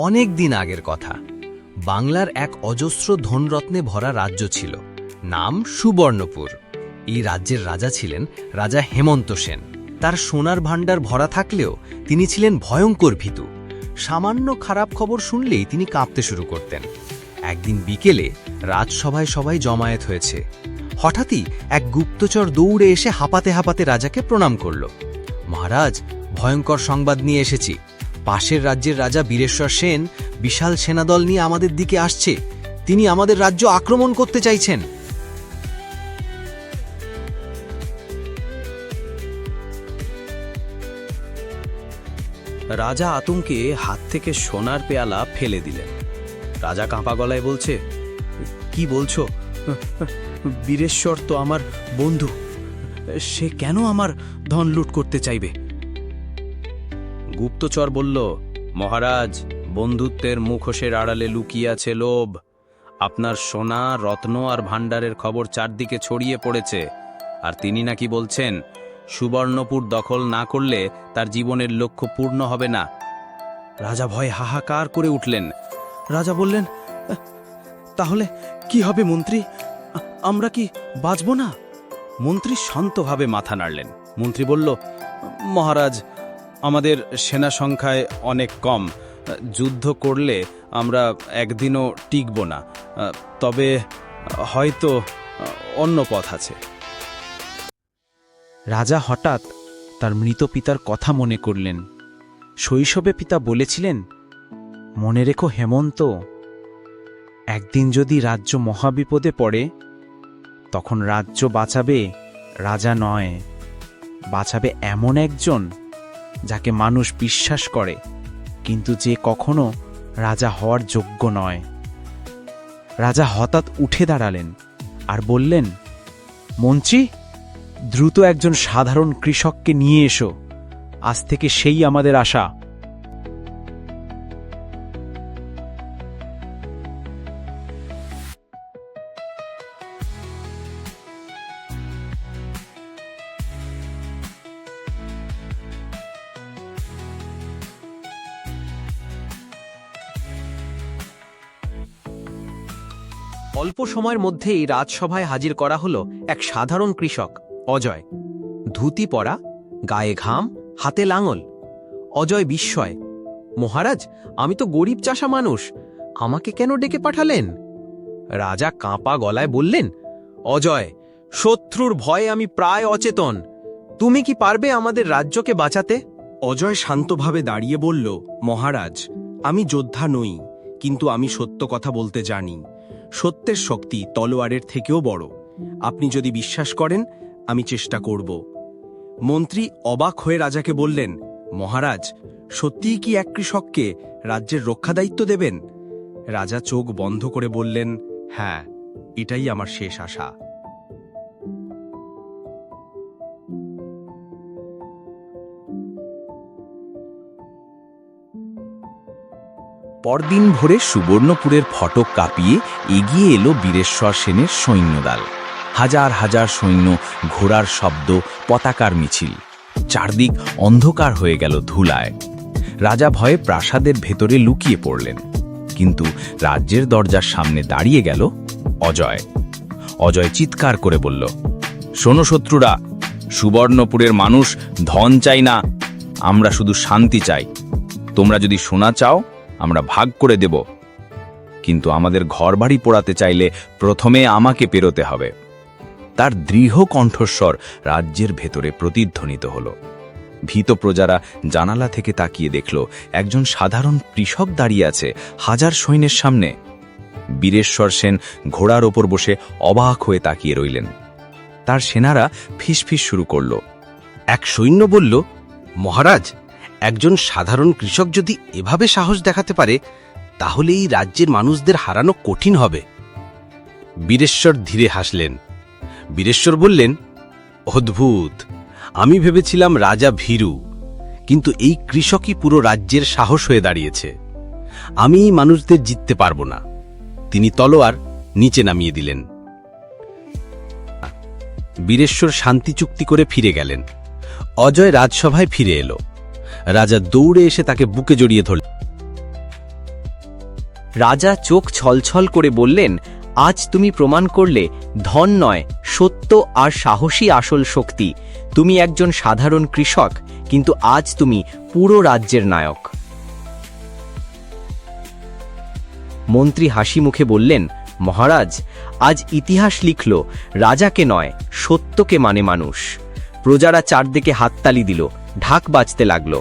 অনেক দিন আগের কথা। বাংলার এক অজস্র ধনরত্নে ভরা রাজ্য ছিল। নাম সুবর্ণপুর। এই রাজ্যের রাজা ছিলেন রাজা হেমন্ত সেন। তার সোনার ভাণ্ডার ভরা থাকলেও তিনি ছিলেন ভয়ঙ্কর ভীতু। সামান্য খারাপ খবর শুনলেই তিনি কাঁপতে শুরু করতেন। একদিন বিকেলে রাজসভায় সবাই জমায়েত হয়েছে। হঠাৎই এক গুপ্তচর দৌড়ে এসে হাঁপাতে হাঁপাতে রাজাকে প্রণাম করল। মহারাজ, ভয়ঙ্কর সংবাদ নিয়ে এসেছি। পাশের রাজ্যের রাজা বীরেশ্বর সেন বিশাল সেনাদল নিয়ে আমাদের দিকে আসছে। তিনি আমাদের রাজ্য আক্রমণ করতে চাইছেন। রাজা আতঙ্কে হাত থেকে সোনার পেয়ালা ফেলে দিলেন। রাজা কাঁপা গলায় বলছে, কি বলছো? বীরেশ্বর তো আমার বন্ধু। সে কেন আমার ধন লুট করতে চাইবে? গুপ্তচর বলল, মহারাজ, বন্ধুত্বের মুখোশের আড়ালে লুকিয়ে আছে লোভ। আপনার সোনা, রত্ন আর ভাণ্ডারের খবর চারদিকে ছড়িয়ে পড়েছে। আর তিনি নাকি বলছেন, সুবর্ণপুর দখল না করলে তার জীবনের লক্ষ্য পূর্ণ হবে না। রাজা ভয় হাহাকার করে উঠলেন। রাজা বললেন তাহলে কি হবে মন্ত্রী? আমরা কি বাঁচব না? মন্ত্রী শান্তভাবে মাথা নাড়লেন। মন্ত্রী বলল, মহারাজ আমাদের সেনা সংখ্যায় অনেক কম। যুদ্ধ করলে আমরা একদিনও টিকব না। তবে হয়তো অন্য পথ আছে। রাজা হঠাৎ তার মৃত পিতার কথা মনে করলেন। শৈশবে পিতা বলেছিলেন, মনে রেখো হেমন্ত, একদিন যদি রাজ্য মহাবিপদে পড়ে, তখন রাজ্য বাঁচাবে রাজা নয়, বাঁচাবে এমন একজন যাকে মানুষ বিশ্বাস করে, কিন্তু যে কখনো রাজা হওয়ার যোগ্য নয়। রাজা হঠাৎ উঠে দাঁড়ালেন আর বললেন, মন্ত্রী, দ্রুত একজন সাধারণ কৃষককে নিয়ে এসো। আজ থেকে সেই আমাদের আশা। অল্প সময়ের মধ্যেই রাজসভায় হাজির করা হলো এক সাধারণ কৃষক, অজয়। ধুতি পরা, গায়ে ঘাম, হাতে লাঙল। অজয় বিস্ময়, মহারাজ, আমি তো গরিব চাষা মানুষ, আমাকে কেন ডেকে পাঠালেন? রাজা কাঁপা গলায় বললেন, অজয়, শত্রুর ভয়ে আমি প্রায় অচেতন, তুমি কি পারবে আমাদের রাজ্যকে বাঁচাতে? অজয় শান্তভাবে দাঁড়িয়ে বলল, মহারাজ, আমি যোদ্ধা নই, কিন্তু আমি সত্য কথা বলতে জানি। সত্যের শক্তি তলোয়ারের থেকেও বড়। আপনি যদি বিশ্বাস করেন, আমি চেষ্টা করব। মন্ত্রী অবাক হয়ে রাজাকে বললেন, মহারাজ, সত্যিই কি এক কৃষককে রাজ্যের রক্ষা দায়িত্ব দেবেন? রাজা চোখ বন্ধ করে বললেন হ্যাঁ এটাই আমার শেষ আশা। পরদিন ভোরে সুবর্ণপুরের ফটক কাঁপিয়ে এগিয়ে এলো বীরেশ্বর সেনের সৈন্যদল। হাজার হাজার সৈন্য, ঘোড়ার শব্দ, পতাকার মিছিল। চারদিক অন্ধকার হয়ে গেল ধুলায়। রাজা ভয়ে প্রাসাদের ভেতরে লুকিয়ে পড়লেন। কিন্তু রাজ্যের দরজার সামনে দাঁড়িয়ে গেল অজয়। অজয় চিৎকার করে বলল, শোনো শত্রুরা, সুবর্ণপুরের মানুষ ধন চাই না, আমরা শুধু শান্তি চাই। তোমরা যদি সোনা চাও আমরা ভাগ করে দেব। কিন্তু আমাদের ঘরবাড়ি পোড়াতে চাইলে প্রথমে আমাকে পেরোতে হবে। তার দৃঢ় কণ্ঠস্বর রাজ্যের ভেতরে প্রতিধ্বনিত হল। ভীত প্রজারা জানালা থেকে তাকিয়ে দেখল, একজন সাধারণ কৃষক দাঁড়িয়ে আছে হাজার সৈন্যের সামনে। বীরেশ্বর সেন ঘোড়ার ওপর বসে অবাক হয়ে তাকিয়ে রইলেন। তার সেনারা ফিসফিস শুরু করল। এক সৈন্য বলল, মহারাজ একজন সাধারণ কৃষক যদি এভাবে সাহস দেখাতে পারে তাহলে এই রাজ্যের মানুষদের হারানো কঠিন হবে। বীরেশ্বর ধীরে হাসলেন। বীরেশ্বর বললেন, অদ্ভুত! আমি ভেবেছিলাম রাজা ভীরু, কিন্তু এই কৃষকই পুরো রাজ্যের সাহস হয়ে দাঁড়িয়েছে। আমি এই মানুষদের জিততে পারব না। তিনি তলোয়ার নিচে নামিয়ে দিলেন। বীরেশ্বর শান্তি চুক্তি করে ফিরে গেলেন। অজয় রাজসভায় ফিরে এলো। রাজা দৌড়ে এসে তাকে বুকে জড়িয়ে ধরল রাজা চোখ ছলছল করে বললেন, আজ তুমি প্রমাণ করলে ধন নয়, সত্য আর সাহসী আসল শক্তি। তুমি একজন সাধারণ কৃষক, কিন্তু আজ তুমি পুরো রাজ্যের নায়ক। মন্ত্রী হাসি মুখে বললেন, মহারাজ, আজ ইতিহাস লিখল, রাজাকে নয়, সত্যকে মানে মানুষ। প্রজারা চারদিকে হাততালি দিল ঢাক বাজতে লাগল।